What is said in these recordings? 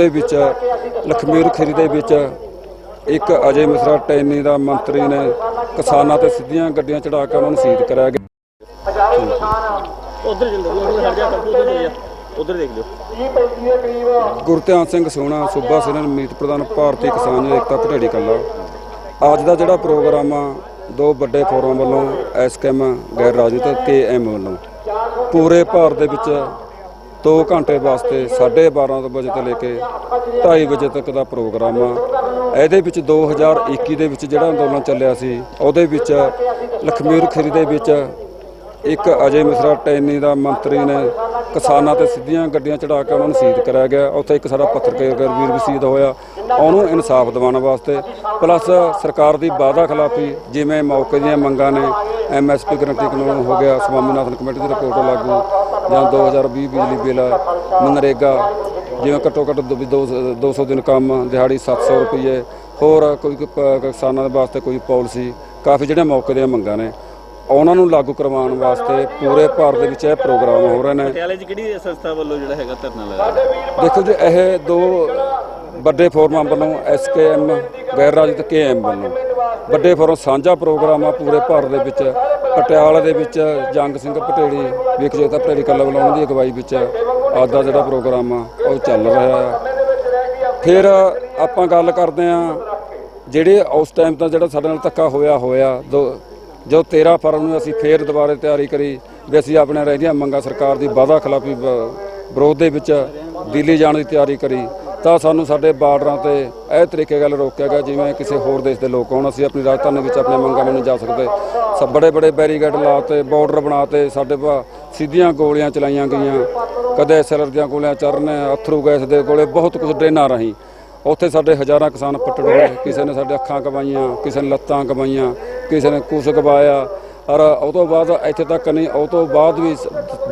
ਉਹਦੇ ਵਿੱਚ ਲਖਮੀਰ ਖੀਰੀ ਦੇ ਵਿੱਚ ਇੱਕ ਅਜੇ ਮਿਸਰਾ ਟੈਨੀ ਦਾ ਮੰਤਰੀ ਨੇ ਕਿਸਾਨਾਂ ਤੇ ਸਿੱਧੀਆਂ ਗੱਡੀਆਂ ਚੜਾ ਕੇ ਉਹਨਾਂ ਨੂੰ ਸ਼ਹੀਦ ਕਰਾਇਆ ਗਿਆ। ਉਧਰ ਜਲਦੀ ਉਧਰ ਦੇਖ ਲਿਓ। ਗੁਰਧਿਆਨ ਸਿੰਘ ਸੋਹਣਾ ਸੂਬਾ ਸੈਨਨ ਮੀਤ ਪ੍ਰਧਾਨ ਭਾਰਤੀ ਕਿਸਾਨ ਏਕਤਾ ਭਟੇੜੀ ਕੱਲਾ। ਅੱਜ ਦਾ ਜਿਹੜਾ ਪ੍ਰੋਗਰਾਮ ਆ ਦੋ ਵੱਡੇ ਫੋਰਮ ਵੱਲੋਂ ਐਸਕੇਐਮ ਗੈਰ ਰਾਜਨੀਤਿਕ ਕੇਐਮ ਵੱਲੋਂ ਪੂਰੇ ਭਾਰਤ ਦੇ ਵਿੱਚ 2 ਘੰਟੇ ਵਾਸਤੇ 12:30 ਵਜੇ ਤੋਂ ਲੈ ਕੇ 2:30 ਵਜੇ ਤੱਕ ਦਾ ਪ੍ਰੋਗਰਾਮ ਆ। ਇਹਦੇ ਵਿੱਚ 2021 ਦੇ ਵਿੱਚ ਜਿਹੜਾ ਅੰਦੋਲਨ ਚੱਲਿਆ ਸੀ, ਉਹਦੇ ਵਿੱਚ ਲਖਮੀਰ ਖਰੀ ਦੇ ਵਿੱਚ ਇੱਕ ਅਜੇ ਮਿਸਰਾ ਟੈਨੀ ਦਾ ਮੰਤਰੀ ਨੇ ਕਿਸਾਨਾਂ ਤੇ ਸਿੱਧੀਆਂ ਗੱਡੀਆਂ ਚੜਾ ਕੇ ਉਹਨਾਂ ਨੂੰ ਸ਼ਹੀਦ ਕਰਾਇਆ ਗਿਆ। ਉੱਥੇ ਇੱਕ ਸਾਡਾ ਪੱਤਰਕਾਰ ਵੀਰ ਵੀ ਸ਼ਹੀਦ ਹੋਇਆ। ਉਹਨੂੰ ਇਨਸਾਫ ਦਿਵਾਉਣ ਵਾਸਤੇ ਪਲੱਸ ਸਰਕਾਰ ਦੀ ਵਾਅਦਾ ਖਿਲਾਫੀ, ਜਿਵੇਂ ਮੌਕੇ ਦੀਆਂ ਮੰਗਾਂ ਨੇ ਐਮਐਸਪੀ ਗਰੰਟੀ ਕਾਨੂੰਨ ਹੋ ਗਿਆ, ਸਵਾਮੀਨਾਥਨ ਕਮੇਟੀ ਦੀ ਰਿਪੋਰਟ ਲਾਗੂ ਜਾਂ 2020 ਬਿਜਲੀ ਬਿੱਲ ਮਨਰੇਗਾ ਜਿਵੇਂ ਘੱਟੋ ਘੱਟ ਦੋ- ਵੀ ਦੋ- 200 ਦਿਨ ਕੰਮ ਦਿਹਾੜੀ 700 ਰੁਪਏ ਹੋਰ ਕੋਈ ਕਿਸਾਨਾਂ ਦੇ ਵਾਸਤੇ ਕੋਈ ਪਾਲਿਸੀ ਕਾਫੀ ਜਿਹੜੇ ਮੌਕੇ ਦੀਆਂ ਮੰਗਾਂ ਨੇ। ਉਹਨਾਂ ਨੂੰ ਲਾਗੂ ਕਰਵਾਉਣ ਵਾਸਤੇ ਪੂਰੇ ਭਾਰਤ ਦੇ ਵਿੱਚ ਇਹ ਪ੍ਰੋਗਰਾਮ ਹੋ ਰਹੇ ਨੇ। ਪਟਿਆਲੇ 'ਚ ਕਿਹੜੀ ਸੰਸਥਾ ਵੱਲੋਂ ਜਿਹੜਾ ਹੈਗਾ ਧਰਨਾ ਲਾਇਆ? ਦੇਖੋ ਜੀ ਇਹ ਦੋ ਵੱਡੇ ਫੋਰਮਾਂ ਵੱਲੋਂ ਐਸਕੇਐਮ ਗੈਰ ਰਾਜਨੀਤਿਕ ਕੇਐਮ ਵੱਲੋਂ। ਵੱਡੇ ਫੋਰਮ ਸਾਂਝਾ ਪ੍ਰੋਗਰਾਮ ਆ ਪੂਰੇ ਭਾਰਤ ਦੇ ਵਿੱਚ। ਪਟਿਆਲਾ ਦੇ ਵਿੱਚ ਜੰਗ ਸਿੰਘ ਪਟੇੜੀ ਵਿਕਜੋਤਾ ਪਟੇੜੀ ਕੱਲਾ ਵੱਲੋਂ ਉਹਨਾਂ ਦੀ ਅਗਵਾਈ ਵਿੱਚ ਅੱਜ ਦਾ ਜਿਹੜਾ ਪ੍ਰੋਗਰਾਮ ਆ, ਉਹ ਚੱਲ ਰਿਹਾ ਆ। ਫਿਰ ਆਪਾਂ ਗੱਲ ਕਰਦੇ ਆ ਜਿਹੜੇ ਉਸ ਟਾਈਮ ਤਾਂ ਜਿਹੜਾ ਸਾਡੇ ਨਾਲ ਧੱਕਾ ਹੋਇਆ ਹੋਇਆ। ਦੋ ਜੋ 13 ਫਰਵਰੀ ਨੂੰ ਅਸੀਂ ਫੇਰ ਦੁਬਾਰੇ ਤਿਆਰੀ ਕਰੀ ਵੀ ਅਸੀਂ ਆਪਣੇ ਰਹਿੰਦੀਆਂ ਮੰਗਾਂ ਸਰਕਾਰ ਦੀ ਵਾਅਦਾ ਖਿਲਾਫੀ ਵਿਰੋਧ ਦੇ ਵਿੱਚ ਦਿੱਲੀ ਜਾਣ ਦੀ ਤਿਆਰੀ ਕਰੀ। ਤਾਂ ਸਾਨੂੰ ਸਾਡੇ ਬਾਰਡਰਾਂ ਤੇ ਇਹ ਤਰੀਕੇ ਗੱਲ ਰੋਕਿਆ ਗਿਆ, ਜਿਵੇਂ ਕਿਸੇ ਹੋਰ ਦੇਸ਼ ਦੇ ਲੋਕ ਹੋਣ, ਅਸੀਂ ਆਪਣੀ ਰਾਜਧਾਨੀ ਵਿੱਚ ਆਪਣੇ ਮੰਗਾਂ ਨੂੰ ਨਹੀਂ ਜਾ ਸਕਦੇ। ਸਭ ਬੜੇ ਬੜੇ ਬੈਰੀਕੇਡ ਲਾਤੇ, ਬਾਰਡਰ ਬਣਾਤੇ, ਸਾਡੇ ਪਾ ਸਿੱਧੀਆਂ ਗੋਲੀਆਂ ਚਲਾਈਆਂ ਗਈਆਂ। ਕਦੇ ਐਸਐਲਆਰ ਦੀਆਂ ਗੋਲੀਆਂ ਚਰਨ ਅਥਰੂ ਗੈਸ ਦੇ ਗੋਲੇ, ਬਹੁਤ ਕੁਝ ਡਰੇਨਾਂ ਰਾਹੀਂ। ਉੱਥੇ ਸਾਡੇ ਹਜ਼ਾਰਾਂ ਕਿਸਾਨ ਪੱਟੜ ਹੋਏ, ਕਿਸੇ ਨੇ ਸਾਡੇ ਅੱਖਾਂ ਕਮਾਈਆਂ ਕਿਸੇ ਨੇ ਲੱਤਾਂ ਕਮਾਈਆਂ ਕਿਸੇ ਨੇ ਕੁਸ ਕਮਾਇਆ ਔਰ ਉਹ ਤੋਂ ਬਾਅਦ ਇੱਥੇ ਤੱਕ ਨਹੀਂ, ਉਹ ਤੋਂ ਬਾਅਦ ਵੀ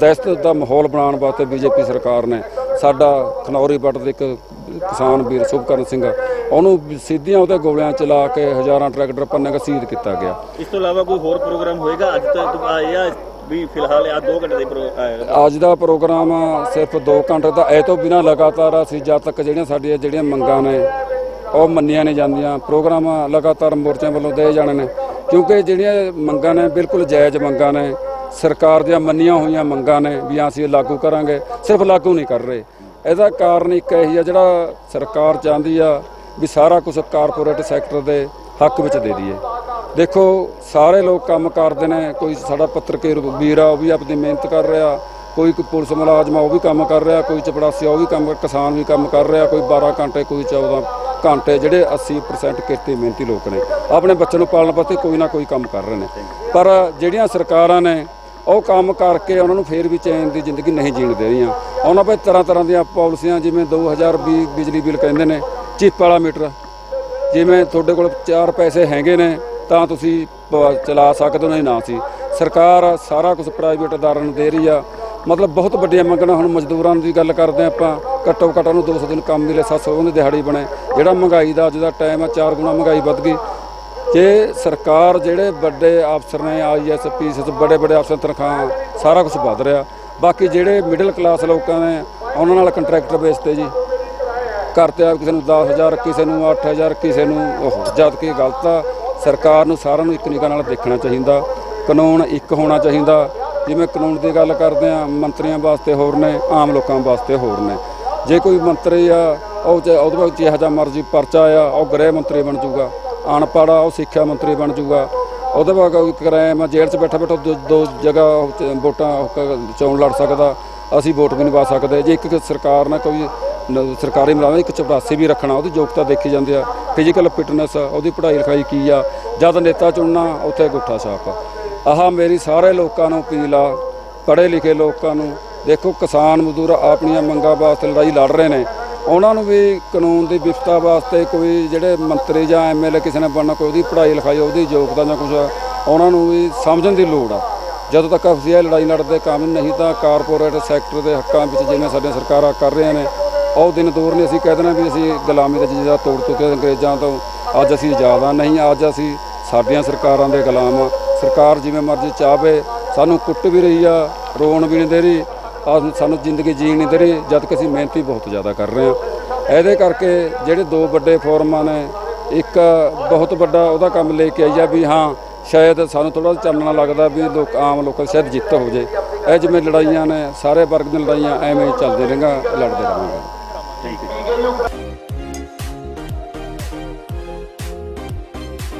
ਦਹਿਸ਼ਤ ਦਾ ਮਾਹੌਲ ਬਣਾਉਣ ਵਾਸਤੇ ਬੀਜੇਪੀ ਸਰਕਾਰ ਨੇ ਸਾਡਾ ਖਨੌਰੀ ਪੱਟ ਦੇ ਇੱਕ ਕਿਸਾਨ ਵੀਰ ਸੁਭਕਰਨ ਸਿੰਘ ਉਹਨੂੰ ਸਿੱਧੀਆਂ ਉਹਦੇ ਗੋਲੀਆਂ ਚਲਾ ਕੇ ਹਜ਼ਾਰਾਂ ਟਰੈਕਟਰ ਪੰਨੇ ਕੇ ਸ਼ਹੀਦ ਕੀਤਾ ਗਿਆ। ਇਸ ਤੋਂ ਇਲਾਵਾ ਕੋਈ ਹੋਰ ਪ੍ਰੋਗਰਾਮ ਹੋਏਗਾ? ਅੱਜ ਤੱਕ ਆਇਆ ਵੀ ਫਿਲਹਾਲ ਆ 2 ਘੰਟੇ ਦੇ ਅੱਜ ਦਾ ਪ੍ਰੋਗਰਾਮ ਸਿਰਫ 2 ਘੰਟੇ ਦਾ ਇਹ ਤੋਂ ਬਿਨਾ ਲਗਾਤਾਰ ਅਸੀਂ ਜਦ ਤੱਕ ਜਿਹੜੀਆਂ ਸਾਡੀਆਂ ਜਿਹੜੀਆਂ ਮੰਗਾਂ ਨੇ ਉਹ ਮੰਨੀਆਂ ਨਹੀਂ ਜਾਂਦੀਆਂ। ਪ੍ਰੋਗਰਾਮ ਲਗਾਤਾਰ ਮੋਰਚਿਆਂ ਵੱਲੋਂ ਦੇ ਜਾਣੇ ਨੇ। ਕਿਉਂਕਿ ਜਿਹੜੀਆਂ ਮੰਗਾਂ ਨੇ ਬਿਲਕੁਲ ਜਾਇਜ਼ ਮੰਗਾਂ ਨੇ। ਸਰਕਾਰ ਦੀਆਂ ਮੰਨੀਆਂ ਹੋਈਆਂ ਮੰਗਾਂ ਨੇ ਵੀ ਅਸੀਂ ਇਹ ਲਾਗੂ ਕਰਾਂਗੇ। ਸਿਰਫ ਲਾਗੂ ਨਹੀਂ ਕਰ ਰਹੇ। ਇਹਦਾ ਕਾਰਨ ਇੱਕ ਇਹੀ ਆ, ਜਿਹੜਾ ਸਰਕਾਰ ਚਾਹੁੰਦੀ ਆ ਵੀ ਸਾਰਾ ਕੁਝ ਕਾਰਪੋਰੇਟ ਸੈਕਟਰ ਦੇ ਹੱਕ ਵਿੱਚ ਦੇ ਦਈਏ। ਦੇਖੋ, ਸਾਰੇ ਲੋਕ ਕੰਮ ਕਰਦੇ ਨੇ, ਕੋਈ ਸਾਡਾ ਪੱਤਰਕਾਰ ਵੀਰ ਆ, ਉਹ ਵੀ ਆਪਣੀ ਮਿਹਨਤ ਕਰ ਰਿਹਾ, ਕੋਈ ਪੁਲਿਸ ਮੁਲਾਜ਼ਮ ਆ, ਉਹ ਵੀ ਕੰਮ ਕਰ ਰਿਹਾ, ਕੋਈ ਚਪੜਾਸੀ ਉਹ ਵੀ ਕੰਮ, ਕਿਸਾਨ ਵੀ ਕੰਮ ਕਰ ਰਿਹਾ, ਕੋਈ 12 ਘੰਟੇ, ਕੋਈ 14 ਘੰਟੇ, ਜਿਹੜੇ 80% ਕਿਰਤੀ ਮਿਹਨਤੀ ਲੋਕ ਨੇ, ਆਪਣੇ ਬੱਚੇ ਨੂੰ ਪਾਲਣ ਵਾਸਤੇ ਕੋਈ ਨਾ ਕੋਈ ਕੰਮ ਕਰ ਰਹੇ ਨੇ। ਪਰ ਜਿਹੜੀਆਂ ਸਰਕਾਰਾਂ ਨੇ ਉਹ ਕੰਮ ਕਰਕੇ ਉਹਨਾਂ ਨੂੰ ਫੇਰ ਵੀ ਚੈਨ ਦੀ ਜ਼ਿੰਦਗੀ ਨਹੀਂ ਜੀਣ ਦੇ ਰਹੀਆਂ। ਉਹਨਾਂ 'ਤੇ ਤਰ੍ਹਾਂ ਤਰ੍ਹਾਂ ਦੀਆਂ ਪਾਲਿਸੀਆਂ, ਜਿਵੇਂ 2020 ਬਿਜਲੀ ਬਿੱਲ ਕਹਿੰਦੇ ਨੇ, ਚਿੱਪ ਵਾਲਾ ਮੀਟਰ। ਜਿਵੇਂ ਤੁਹਾਡੇ ਕੋਲ ਚਾਰ ਪੈਸੇ ਹੈਗੇ ਨੇ, ਤਾਂ ਤੁਸੀਂ ਪ- ਚਲਾ ਸਕਦੇ ਹੋ, ਨਹੀਂ ਨਾ ਸੀ। ਸਰਕਾਰ ਸਾਰਾ ਕੁਝ ਪ੍ਰਾਈਵੇਟ ਅਦਾਰਿਆਂ ਨੂੰ ਦੇ ਰਹੀ ਆ। ਮਤਲਬ ਬਹੁਤ ਵੱਡੀਆਂ ਮੰਗਾਂ ਹੁਣ ਮਜ਼ਦੂਰਾਂ ਦੀ ਗੱਲ ਕਰਦੇ ਹਾਂ ਆਪਾਂ, ਘੱਟੋ ਘੱਟ ਉਹਨੂੰ 200 ਦਿਨ ਕੰਮ ਮਿਲੇ 700 ਉਹਦੀ ਦਿਹਾੜੀ ਬਣੇ। ਜਿਹੜਾ ਮਹਿੰਗਾਈ ਦਾ ਅੱਜ ਦਾ ਟਾਈਮ ਆ, ਚਾਰ ਗੁਣਾ ਮਹਿੰਗਾਈ ਵੱਧ ਗਈ। ਜੇ ਸਰਕਾਰ ਜਿਹੜੇ ਵੱਡੇ ਅਫਸਰ ਨੇ ਆਈਐਸ ਪੀਐਸ ਬੜੇ ਬੜੇ ਅਫਸਰ, ਤਨਖਾਹ, ਸਾਰਾ ਕੁਝ ਵੱਧ ਰਿਹਾ। ਬਾਕੀ ਜਿਹੜੇ ਮਿਡਲ ਕਲਾਸ ਲੋਕਾਂ ਨੇ, ਉਹਨਾਂ ਨਾਲ ਕੰਟਰੈਕਟਰ ਬੇਸ ਤੇ ਜੀ। ਕਰਤੇ ਆ ਕਿਸੇ ਨੂੰ 10000 ਕਿਸੇ ਨੂੰ 8000 ਕਿਸੇ ਨੂੰ ਉਹ, ਜਦ ਕਿ ਗਲਤ ਆ। ਸਰਕਾਰ ਨੂੰ ਸਾਰਿਆਂ ਨੂੰ ਇੱਕ ਨਿਗਾਹ ਨਾਲ ਦੇਖਣਾ ਚਾਹੀਦਾ। ਕਾਨੂੰਨ ਇੱਕ ਹੋਣਾ ਚਾਹੀਦਾ। ਜਿਵੇਂ ਕਾਨੂੰਨ ਦੀ ਗੱਲ ਕਰਦੇ ਆ ਮੰਤਰੀਆਂ ਵਾਸਤੇ ਹੋਰ ਨੇ, ਆਮ ਲੋਕਾਂ ਵਾਸਤੇ ਹੋਰ ਨੇ। ਜੇ ਕੋਈ ਮੰਤਰੀ ਆ, ਉਹ ਚ- ਉਹਦੇ ਵਿੱਚ ਜਿਹੋ ਜਿਹਾ ਮਰਜ਼ੀ ਪਰਚਾ ਆ, ਉਹ ਗ੍ਰਹਿ ਮੰਤਰੀ ਬਣ ਜਾਊਗਾ। ਅਨਪੜ੍ਹ ਆ, ਉਹ ਸਿੱਖਿਆ ਮੰਤਰੀ ਬਣ ਜਾਊਗਾ ਉਹਦੇ ਬਾਅਦ ਕੋਈ ਕ੍ਰਾਈਮ ਜੇਲ੍ਹ 'ਚ ਬੈਠਾ ਬੈਠਾ, ਦੋ- ਦੋ ਜਗ੍ਹਾ ਉਹ ਚ- ਵੋਟਾਂ ਉਹ ਕ- ਚੋਣ ਲੜ ਸਕਦਾ। ਅਸੀਂ ਵੋਟ ਵੀ ਨਹੀਂ ਪਾ ਸਕਦੇ। ਜੇ ਇੱਕ ਇੱਕ ਸਰਕਾਰ ਨਾਲ ਕੋਈ ਨ- ਸਰਕਾਰੀ ਮੁਲਾਜ਼ਮ, ਇੱਕ ਚਪੜਾਸੀ ਵੀ ਰੱਖਣਾ, ਉਹਦੀ ਯੋਗਤਾ ਦੇਖੀ ਜਾਂਦੀ ਆ। ਫਿਜ਼ੀਕਲ ਫਿਟਨੈਸ ਉਹਦੀ ਪੜ੍ਹਾਈ ਲਿਖਾਈ ਕੀ ਆ? ਜਦ ਨੇਤਾ ਚੁਣਨਾ, ਉੱਥੇ ਗੁੱਠਾ ਛਾਪ। ਆ ਆਹ ਮੇਰੀ ਸਾਰੇ ਲੋਕਾਂ ਨੂੰ ਅਪੀਲ ਆ। ਪੜ੍ਹੇ ਲਿਖੇ ਲੋਕਾਂ ਨੂੰ। ਦੇਖੋ ਕਿਸਾਨ ਮਜ਼ਦੂਰ ਆਪਣੀਆਂ ਮੰਗਾਂ ਵਾਸਤੇ ਲੜਾਈ ਲੜ ਰਹੇ ਨੇ। ਉਹਨਾਂ ਨੂੰ ਵੀ ਕਾਨੂੰਨ ਦੀ ਵਿਫਤਾ ਵਾਸਤੇ ਕੋਈ ਜਿਹੜੇ ਮੰਤਰੀ ਜਾਂ ਐਮਐਲਏ ਕਿਸੇ ਨੇ ਬਣਨਾ, ਕੋਈ ਉਹਦੀ ਪੜ੍ਹਾਈ ਲਿਖਾਈ, ਉਹਦੀ ਯੋਗਤਾ ਜਾਂ ਕੁਝ ਉਹਨਾਂ ਨੂੰ ਵੀ ਸਮਝਣ ਦੀ ਲੋੜ ਆ। ਜਦੋਂ ਤੱਕ ਅਸੀਂ ਇਹ ਲੜਾਈ ਲੜਦੇ ਕੰਮ ਨਹੀਂ, ਤਾਂ ਕਾਰਪੋਰੇਟ ਸੈਕਟਰ ਦੇ ਹੱਕਾਂ ਵਿੱਚ ਜਿਵੇਂ ਸਾਡੀਆਂ ਸਰਕਾਰਾਂ ਕਰ ਰਹੀਆਂ ਨੇ, ਉਹ ਦਿਨ ਦੂਰ ਨੇ ਅਸੀਂ ਕਹਿ ਦੇਣਾ ਵੀ ਅਸੀਂ ਗੁਲਾਮੀ ਦਾ ਜਿਹੜਾ ਤੋੜ ਚੁੱਕੇ ਅੰਗਰੇਜ਼ਾਂ ਤੋਂ। ਅੱਜ ਅਸੀਂ ਜ਼ਿਆਦਾ ਨਹੀਂ, ਅੱਜ ਅਸੀਂ ਸਾਡੀਆਂ ਸਰਕਾਰਾਂ ਦੇ ਗੁਲਾਮ ਆ। ਸਰਕਾਰ ਜਿਵੇਂ ਮਰਜ਼ੀ ਚਾਹਵੇ, ਸਾਨੂੰ ਕੁੱਟ ਵੀ ਰਹੀ ਆ, ਰੋਣ ਵੀ ਨਹੀਂ ਦੇ ਰਹੀ। ਸਾਨੂੰ ਜ਼ਿੰਦਗੀ ਜੀਣ ਨਹੀਂ ਦੇ ਰਹੀ, ਜਦ ਕਿ ਅਸੀਂ ਮਿਹਨਤ ਵੀ ਬਹੁਤ ਜ਼ਿਆਦਾ ਕਰ ਰਹੇ ਹਾਂ। ਇਹਦੇ ਕਰਕੇ ਜਿਹੜੇ ਦੋ ਵੱਡੇ ਫੋਰਮਾਂ ਨੇ, ਇੱਕ ਬਹੁਤ ਵੱਡਾ ਉਹਦਾ ਕੰਮ ਲੈ ਕੇ ਆਈ ਆ ਵੀ ਹਾਂ, ਸ਼ਾਇਦ ਸਾਨੂੰ ਥੋੜਾ ਚਾਨਣਾ ਲੱਗਦਾ ਵੀ ਲੋਕ, ਆਮ ਲੋਕਾਂ ਦੀ ਸ਼ਾਇਦ ਜਿੱਤ ਹੋ ਜੇ। ਇਹ ਜਿਵੇਂ ਲੜਾਈਆਂ ਨੇ, ਸਾਰੇ ਵਰਗ ਦੀਆਂ ਲੜਾਈਆਂ ਐਵੇਂ ਚੱਲਦੇ ਰਹਿੰਗਾ ਲੜਦੇ ਰਹਾਂਗੇ। Thank you